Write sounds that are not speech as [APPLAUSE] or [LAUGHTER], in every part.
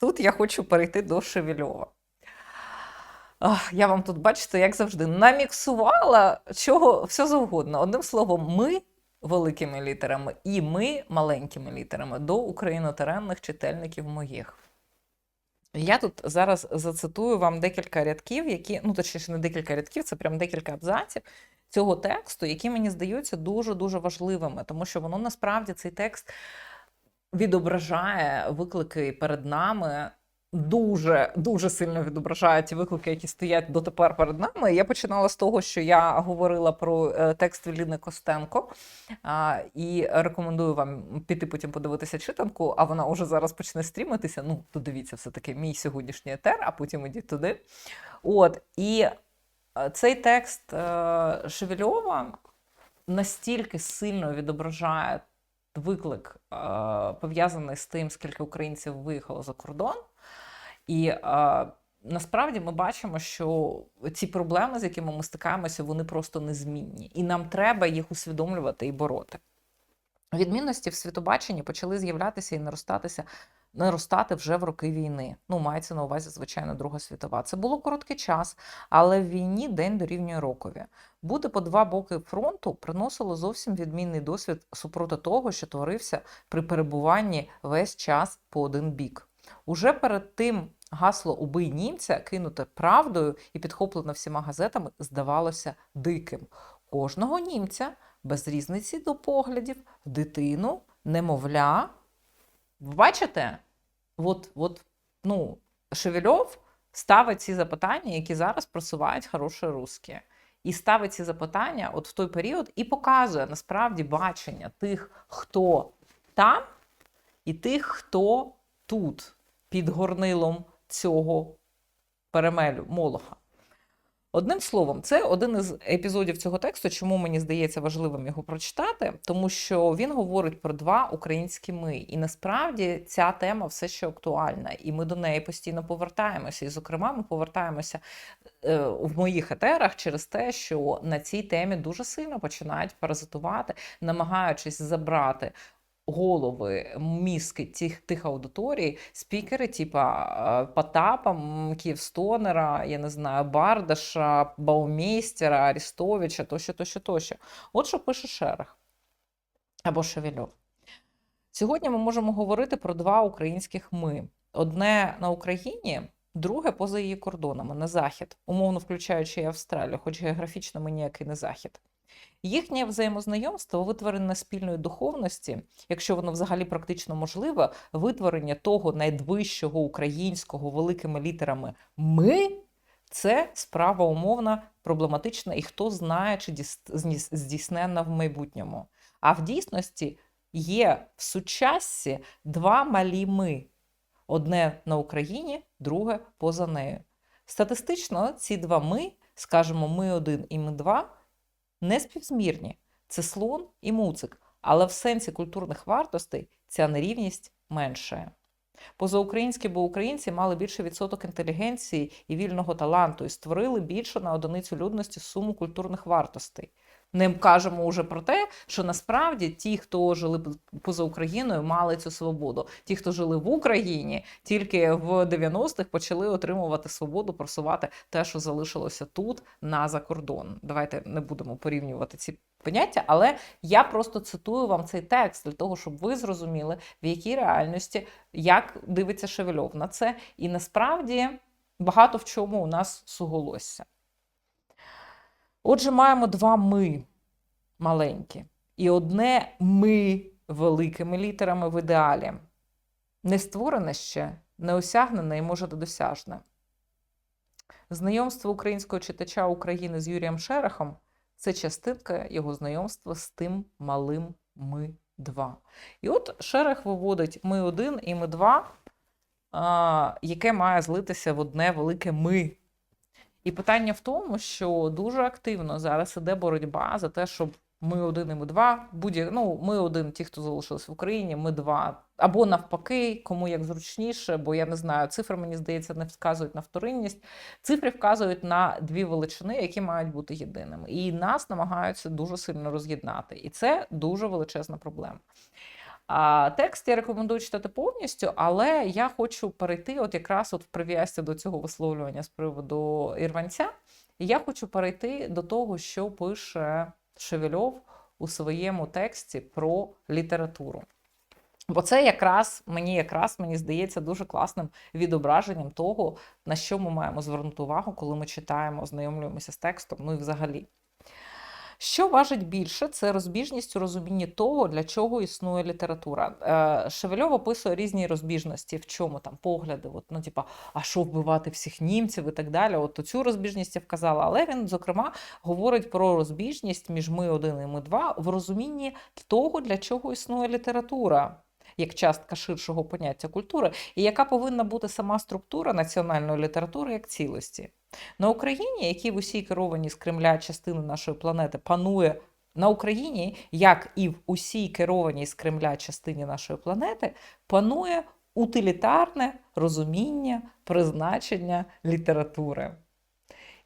тут я хочу перейти до Шевельова. Я вам тут, бачите, як завжди, наміксувала чого все завгодно. Одним словом, ми великими літерами і ми маленькими літерами до українотеренних читальників моїх. Я тут зараз зацитую вам декілька рядків, які, ну точніше, не декілька рядків, це прям декілька абзаців цього тексту, які мені здаються дуже-дуже важливими, тому що воно насправді цей текст відображає виклики перед нами. Дуже дуже сильно відображає ті виклики, які стоять дотепер перед нами. Я починала з того, що я говорила про е, текст Ліни Костенко і рекомендую вам піти потім подивитися читанку, а вона вже зараз почне стрімитися. Ну, то дивіться, все-таки мій сьогоднішній етер, а потім ідіть туди. От і е, цей текст е, Шевельова настільки сильно відображає виклик, е, пов'язаний з тим, скільки українців виїхало за кордон. І е, насправді ми бачимо, що ці проблеми, з якими ми стикаємося, вони просто незмінні. І нам треба їх усвідомлювати і бороти. Відмінності в світобаченні почали з'являтися і наростатися. Наростати вже в роки війни. Ну, мається на увазі, звичайно, Друга світова. Це було короткий час, але в війні день дорівнює рокові. Бути по два боки фронту приносило зовсім відмінний досвід супроти того, що творився при перебуванні весь час по один бік. Уже перед тим гасло Убий німця, кинуте правдою і підхоплене всіма газетами, здавалося диким. Кожного німця без різниці до поглядів, дитину, немовля. Ви бачите? От, от, ну, Шевельов ставить ці запитання, які зараз просувають хороші русські. І ставить ці запитання от в той період і показує насправді бачення тих, хто там, і тих, хто тут, під горнилом цього перемелю Молоха. Одним словом, це один із епізодів цього тексту, чому мені здається важливим його прочитати, тому що він говорить про два українські ми. І насправді ця тема все ще актуальна, і ми до неї постійно повертаємося. І, зокрема, ми повертаємося е, в моїх етерах через те, що на цій темі дуже сильно починають паразитувати, намагаючись забрати голови, мізки тих тих аудиторій, спікери, типа е, Потапа, Київстонера, я не знаю, Бардаша, Баумейстера, Арістовича, тощо, тощо, тощо. От що пише Шерех або Шевельов. Сьогодні ми можемо говорити про два українських ми: одне на Україні. Друге поза її кордонами на захід, умовно включаючи і Австралію, хоч географічно ми ніякий не захід. Їхнє взаємознайомство, витворення спільної духовності, якщо воно взагалі практично можливе, витворення того найвищого українського великими літерами ми. Це справа умовна, проблематична, і хто знає, чи здійсненна в майбутньому. А в дійсності є в сучассі два малі ми: одне на Україні, друге поза нею. Статистично, ці два ми, скажімо, ми один і ми два не співзмірні. Це слон і муцик, але в сенсі культурних вартостей ця нерівність меншає. Позаукраїнські, бо українці мали більше відсоток інтелігенції і вільного таланту і створили більше на одиницю людності суму культурних вартостей. Не кажемо уже про те, що насправді ті, хто жили поза Україною, мали цю свободу. Ті, хто жили в Україні, тільки в 90-х почали отримувати свободу, просувати те, що залишилося тут на закордон. Давайте не будемо порівнювати ці поняття, але я просто цитую вам цей текст для того, щоб ви зрозуміли, в якій реальності як дивиться Шевельов на це, і насправді багато в чому у нас суголосся. Отже, маємо два ми маленькі, і одне ми великими літерами в ідеалі. Не створене ще, не осягнене і може досяжне. Знайомство українського читача України з Юрієм Шерехом це частинка його знайомства з тим малим ми два. І от Шерех виводить ми один і ми два, яке має злитися в одне велике ми. І питання в тому, що дуже активно зараз іде боротьба за те, щоб ми один і ми два. Будь ну, ми один, ті, хто залишились в Україні, ми два. Або навпаки, кому як зручніше, бо я не знаю, цифри, мені здається, не вказують на вторинність. Цифри вказують на дві величини, які мають бути єдиними. І нас намагаються дуже сильно роз'єднати. І це дуже величезна проблема. А текст я рекомендую читати повністю, але я хочу перейти, от якраз от в прив'язці до цього висловлювання з приводу Ірванця, я хочу перейти до того, що пише Шевельов у своєму тексті про літературу. Бо це якраз мені якраз мені здається дуже класним відображенням того, на що ми маємо звернути увагу, коли ми читаємо, ознайомлюємося з текстом, ну і взагалі. Що важить більше, це розбіжність у розумінні того, для чого існує література. Е, Шевельов описує різні розбіжності, в чому там погляди, от, ну, типа, а що вбивати всіх німців і так далі. От цю розбіжність я вказала. Але він, зокрема, говорить про розбіжність між ми один і ми два в розумінні того, для чого існує література. Як частка ширшого поняття культури, і яка повинна бути сама структура національної літератури як цілості. На Україні, які в усій керованій з Кремля частини нашої планети панує на Україні, як і в усій керованій з Кремля частині нашої планети, панує утилітарне розуміння призначення літератури.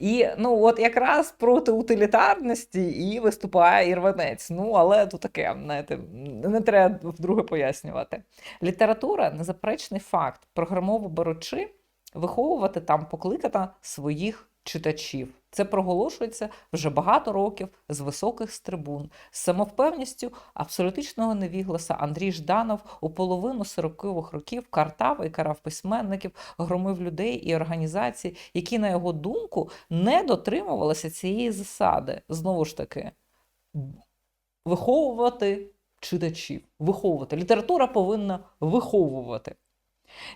І ну, от якраз проти утилітарності і виступає Ірванець. Ну, але то таке, знаєте, не треба вдруге пояснювати. Література незаперечний факт, програмово беручи, виховувати там покликати своїх читачів. Це проголошується вже багато років з високих з трибун, з самовпевністю абсолютичного невігласа Андрій Жданов у половину 40-х років картав і карав письменників, громив людей і організацій, які, на його думку, не дотримувалися цієї засади. Знову ж таки, виховувати читачів, виховувати. Література повинна виховувати.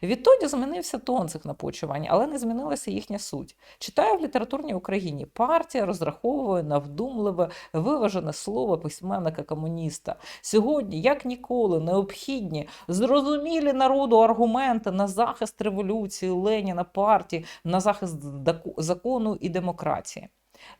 Відтоді змінився тон цих напочувань, але не змінилася їхня суть. Читаю в літературній Україні. Партія розраховує на вдумливе, виважене слово письменника-комуніста. Сьогодні, як ніколи, необхідні, зрозумілі народу аргументи на захист революції, Леніна, партії, на захист закону і демократії.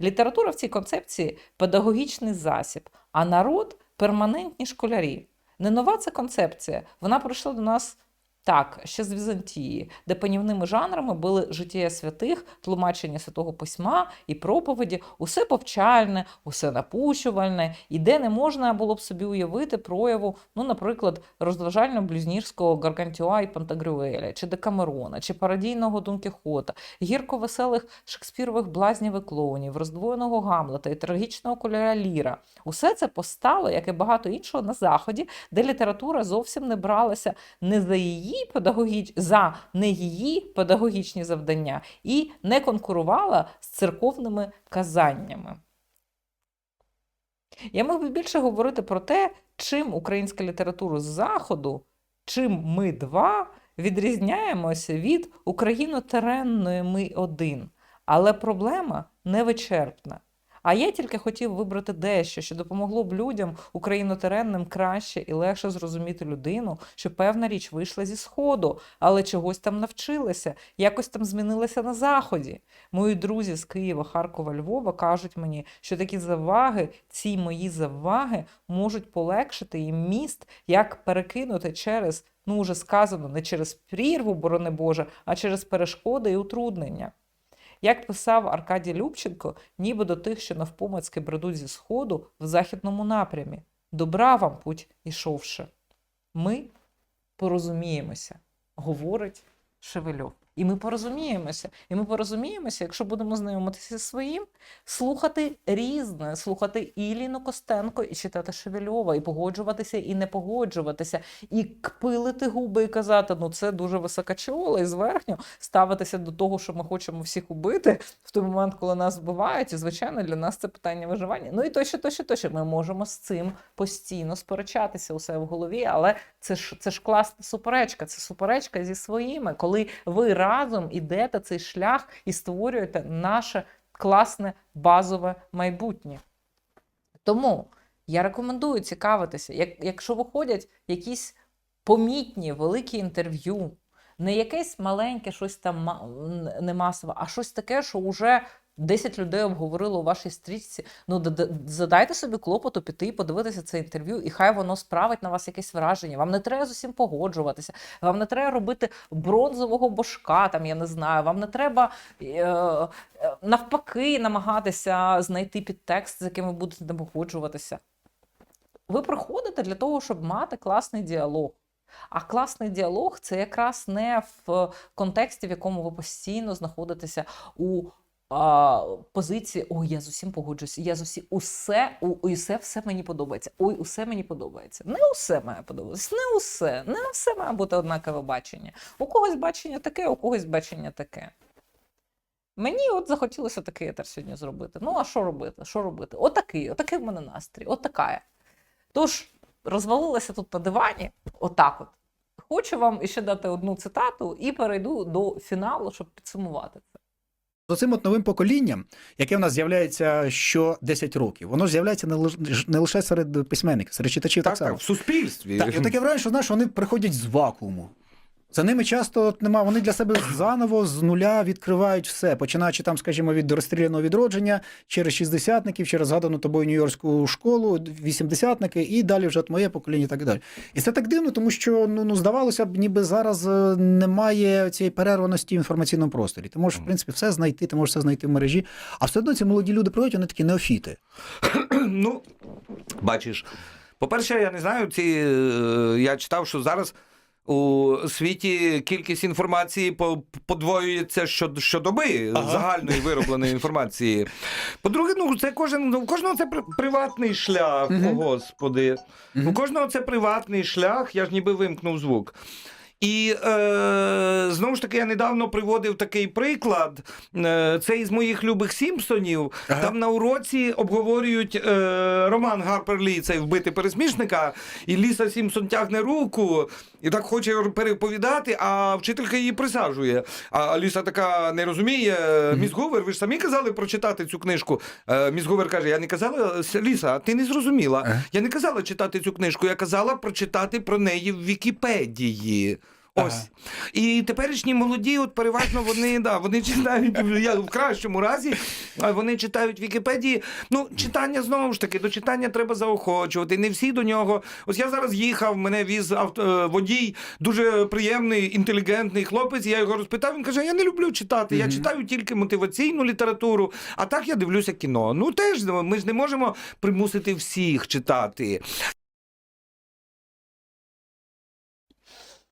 Література в цій концепції педагогічний засіб, а народ перманентні школярі. Не нова ця концепція. Вона прийшла до нас так, ще з Візантії, де панівними жанрами були життя святих, тлумачення святого письма і проповіді, усе повчальне, усе напущувальне, і де не можна було б собі уявити прояву, ну, наприклад, розважально-блюзнірського Гаргантюа і Пантагрюеля, чи Декамерона, чи пародійного Дон Кіхота, гірко-веселих шекспірових блазнів і клоунів, роздвоєного Гамлета і трагічного кольора Ліра. Усе це постало, як і багато іншого, на заході, де література зовсім не бралася не за її її педагогіч... за не її педагогічні завдання і не конкурувала з церковними казаннями. Я мав би більше говорити про те, чим українська література з Заходу, чим ми два відрізняємося від україно-теренної ми один. Але проблема невичерпна. А я тільки хотів вибрати дещо, що допомогло б людям, українотеренним краще і легше зрозуміти людину, що певна річ вийшла зі сходу, але чогось там навчилася, якось там змінилася на заході. Мої друзі з Києва, Харкова, Львова кажуть мені, що такі заваги, ці мої заваги можуть полегшити їм міст, як перекинути через. Ну, вже сказано, не через прірву, борони Боже, а через перешкоди і утруднення. Як писав Аркадій Любченко, ніби до тих, що навпомацьки бредуть зі сходу в західному напрямі. Добра вам путь ішовши. Ми порозуміємося, говорить Шевельов. І ми порозуміємося. І ми порозуміємося, якщо будемо знайомитися зі своїм, слухати різне, слухати і Костенко, і читати Шевельова, і погоджуватися, і не погоджуватися, і кпилити губи, і казати, ну це дуже висока чола, і зверхньо ставитися до того, що ми хочемо всіх убити в той момент, коли нас вбивають. І звичайно, для нас це питання виживання. Ну і тощо, тощо, тощо. Ми можемо з цим постійно сперечатися у себе в голові, але це ж це ж класна суперечка. Це суперечка зі своїми, коли ви разом ідете цей шлях і створюєте наше класне базове майбутнє. Тому я рекомендую цікавитися, як, якщо виходять якісь помітні великі інтерв'ю, не якесь маленьке, щось там не масове, а щось таке, що вже 10 людей обговорило у вашій стрічці. Ну, задайте собі клопоту піти і подивитися це інтерв'ю, і хай воно справить на вас якесь враження. Вам не треба з усім погоджуватися, вам не треба робити бронзового бошка, там я не знаю, вам не треба е, е, навпаки намагатися знайти підтекст, з яким ви будете не погоджуватися. ви приходите для того, щоб мати класний діалог. А класний діалог це якраз не в контексті, в якому ви постійно знаходитеся у позиції Ой, я з усім погоджуюся, я з усім усе, у, усе все мені подобається. Ой, усе мені подобається. Не усе має подобатися, не усе, не все має бути однакове бачення. У когось бачення таке, у когось бачення таке. Мені от захотілося такий етер сьогодні зробити. Ну, а що робити? Що робити? Отакий, отакий в мене настрій, отака. Тож, розвалилася тут на дивані, отак от. Хочу вам іще дати одну цитату і перейду до фіналу, щоб підсумувати. З цим от новим поколінням, яке в нас з'являється що 10 років, воно з'являється не лиш- не лише серед письменників, серед читачів так, Так, само. так, в суспільстві. Так, і таке враження, що знаєш, вони приходять з вакууму. За ними часто от нема, вони для себе заново з нуля відкривають все, починаючи там, скажімо, від розстріляного відродження через шістдесятників, через згадану тобою Нью-Йоркську школу, вісімдесятники, і далі вже от моє покоління, і так далі. І це так дивно, тому що ну, ну здавалося б, ніби зараз е, немає цієї перерваності в інформаційному просторі. Ти можеш, в принципі, все знайти, ти можеш все знайти в мережі. А все одно ці молоді люди приходять, вони такі неофіти. [CLEARS THROAT] Ну, бачиш. По-перше, я не знаю, ці, е, я читав, що зараз у світі кількість інформації по- подвоюється щодо, щодоби Ага. загальної виробленої інформації. По-друге, ну це кожен ну, у кожного це при- приватний шлях, угу. о господи. Угу. У кожного це приватний шлях, я ж ніби вимкнув звук. І е, знову ж таки, я недавно приводив такий приклад. Е, це із моїх любих Сімпсонів. Ага. Там на уроці обговорюють е, роман Гарпер Лі, цей вбити пересмішника, і Ліса Сімпсон тягне руку і так хоче переповідати, а вчителька її присаджує. А Ліса така не розуміє. Міс Гувер, ви ж самі казали прочитати цю книжку. Е, Міс Гувер каже: Я не казала, «С- Ліса, ти не зрозуміла. Ага. Я не казала читати цю книжку, я казала прочитати про неї в Вікіпедії. Ось. Ага. І теперішні молоді, от переважно вони, да, вони читають я в кращому разі, а вони читають Вікіпедії. Ну, читання знову ж таки, до читання треба заохочувати. Не всі до нього. Ось я зараз їхав, мене віз авто, е, водій, дуже приємний, інтелігентний хлопець. Я його розпитав. Він каже: Я не люблю читати, я читаю тільки мотиваційну літературу, а так я дивлюся кіно. Ну теж ми ж не можемо примусити всіх читати.